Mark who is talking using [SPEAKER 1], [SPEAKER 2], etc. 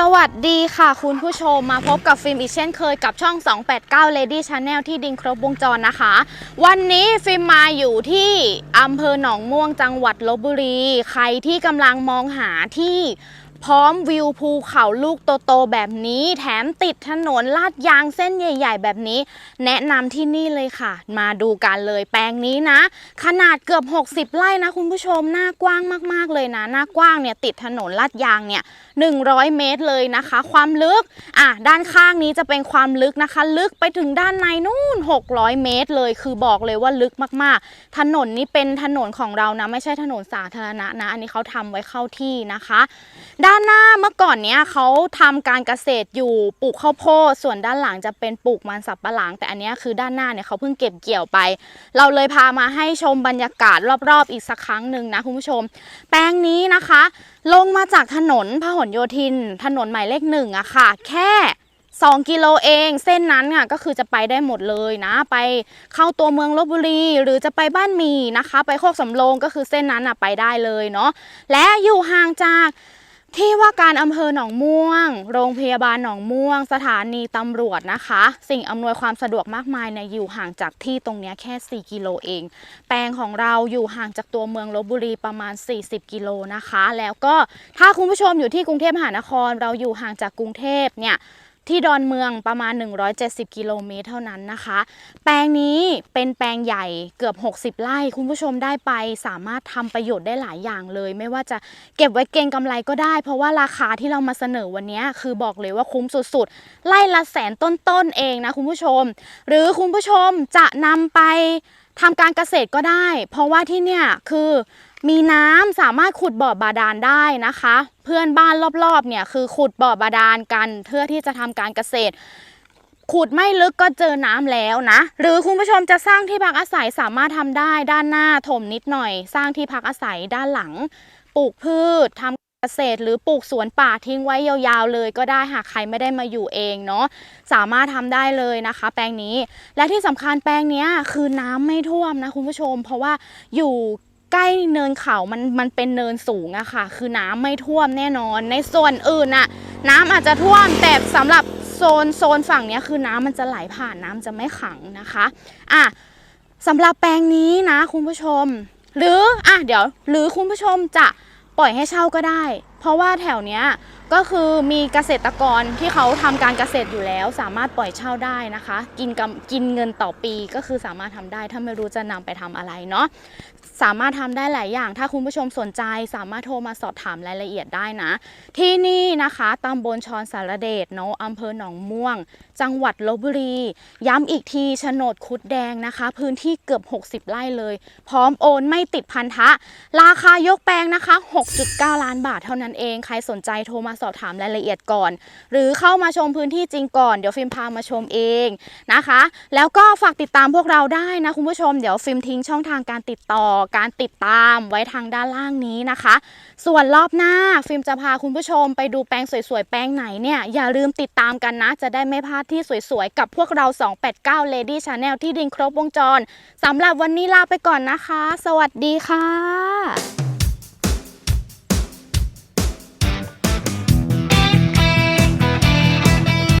[SPEAKER 1] สวัสดีค่ะคุณผู้ชมมาพบกับฟิล์มอีกเช่นเคยกับช่อง 289 Lady Channel ที่ดินครบวงจรนะคะ วันนี้ฟิล์มมาอยู่ที่อำเภอหนองม่วงจังหวัดลบบุรี ใครที่กำลังมองหาที่ พร้อมวิวภูเขาลูกโตๆแบบนี้ แถมติดถนนลาดยางเส้นใหญ่ ๆ แบบนี้ แนะนำที่นี่เลยค่ะ มาดูกันเลยแปลงนี้นะ ขนาดเกือบ 60 ไร่นะคุณผู้ชม หน้ากว้างมากๆเลยนะ หน้ากว้างเนี่ยติดถนนลาดยางเนี่ย 100 เมตรเลยนะคะ ความลึกอะด้านข้างนี้จะเป็นความลึกนะคะ ลึกไปถึงด้านในนู่น 600 เมตรเลย คือบอกเลยว่าลึกมากๆ ถนนนี้เป็นถนนของเรานะ ไม่ใช่ถนนสาธารณะนะ อันนี้เขาทำไว้เข้าที่นะคะด้านานหน้าเมื่อก่อนเนี้ยเขาทำการเกษตรอยู่ปลูกข้าวโพดส่วนด้านหลังจะเป็นปลูกมันสับปะหลัง แต่อันนี้คือด้านหน้าเนี่ยเขาเพิ่งเก็บเกี่ยวไป เราเลยพามาให้ชมบรรยากาศรอบๆ อีกสักครั้งหนึ่งนะคุณผู้ชม แปลงนี้นะคะ ลงมาจากถนนพหลโยธิน ถนนหมายเลขหนึ่งอะค่ะ แค่2กิโลเองเส้นนั้นอะก็คือจะไปได้หมดเลยนะ ไปเข้าตัวเมืองลบบุรี หรือจะไปบ้านมีนะคะ ไปโคกสำโรงก็คือเส้นนั้นอะไปได้เลยเนาะและอยู่ห่างจาก ที่ว่าการอำเภอหนองม่วง โรงพยาบาลหนองม่วง สถานีตำรวจนะคะ สิ่งอำนวยความสะดวกมากมายเนี่ยอยู่ห่างจากที่ตรงนี้แค่ 4 กิโลเอง แปลงของเราอยู่ห่างจากตัวเมืองลบบุรีประมาณ 40 กิโลนะคะ แล้วก็ถ้าคุณผู้ชมอยู่ที่กรุงเทพมหานคร เราอยู่ห่างจากกรุงเทพเนี่ย ที่ดอนเมืองประมาณ 170 กิโลเมตรเท่านั้นนะคะ แปลงนี้เป็นแปลงใหญ่เกือบ 60 ไร่คุณผู้ชมได้ไป สามารถทำประโยชน์ได้หลายอย่างเลย ไม่ว่าจะเก็บไว้เก็งกำไรก็ได้ เพราะว่าราคาที่เรามาเสนอวันนี้คือบอกเลยว่าคุ้มสุดๆไร่ละแสนต้นๆเองนะคุณผู้ชม หรือคุณผู้ชมจะนำไปทำการเกษตรก็ได้ เพราะว่าที่เนี่ยคือ มีน้ำสามารถขุดบ่อบาดาลได้นะคะ เพื่อนบ้านรอบๆเนี่ยคือขุดบ่อบาดาลกันเพื่อที่จะทำการเกษตร ขุดไม่ลึกก็เจอน้ำแล้วนะ หรือคุณผู้ชมจะสร้างที่พักอาศัยสามารถทำได้ด้านหน้าถมนิดหน่อย สร้างที่พักอาศัยด้านหลัง ปลูกพืชทำเกษตรหรือปลูกสวนป่าทิ้งไว้ยาวๆเลยก็ได้หากใครไม่ได้มาอยู่เองเนาะสามารถทำได้เลยนะคะ แปลงนี้และที่สำคัญแปลงนี้คือน้ำไม่ท่วมนะคุณผู้ชม เพราะว่าอยู่ ใกล้เนินเขา มัน มันเป็นเนินสูงอะค่ะ คือน้ำไม่ท่วมแน่นอน ในส่วนอื่นอะน้ำอาจจะท่วม แต่สำหรับโซน โซนฝั่งนี้คือน้ำมันจะไหลผ่านน้ำจะไม่ขังนะคะ อะสำหรับแปลงนี้นะคุณผู้ชม หรือ อะ เดี๋ยว หรือคุณผู้ชมจะปล่อยให้เช่าก็ได้ เพราะว่าแถวเนี้ยก็คือมีเกษตรกรที่เขาทำการเกษตรอยู่แล้ว สามารถปล่อยเช่าได้นะคะ กินกกินเงินต่อปีก็คือสามารถทำได้ถ้าไม่รู้จะนำไปทำอะไรเนาะสามารถทำได้หลายอย่าง ถ้าคุณผู้ชมสนใจ สามารถโทรมาสอบถามรายละเอียดได้นะ ที่นี่นะคะตำบลชอนสารเดชเนาะอำเภอหนองม่วง จังหวัดลบบุรี ย้ำอีกทีโฉนดคุดแดงนะคะ พื้นที่เกือบ 60 ไร่เลย พร้อมโอนไม่ติดพันธะ ราคายกแปลงนะคะ 6.9 ล้านบาทเท่านั้นเอง ใครสนใจโทรมาสอบถามรายละเอียดก่อน หรือเข้ามาชมพื้นที่จริงก่อน เดี๋ยวฟิล์มพามาชมเองนะคะ แล้วก็ฝากติดตามพวกเราได้นะคุณผู้ชม เดี๋ยวฟิล์มทิ้งช่องทางการติดต่อ การติดตามไว้ทางด้านล่างนี้นะคะ ส่วนรอบหน้าฟิล์มจะพาคุณผู้ชมไปดูแปลงสวยๆ แปลงไหนเนี่ย อย่าลืมติดตามกันนะ จะได้ไม่พลาดที่สวยๆ กับพวกเรา 289 Lady Channel ที่ดินครบวงจรสำหรับวันนี้ลาไปก่อนนะคะ สวัสดีค่ะ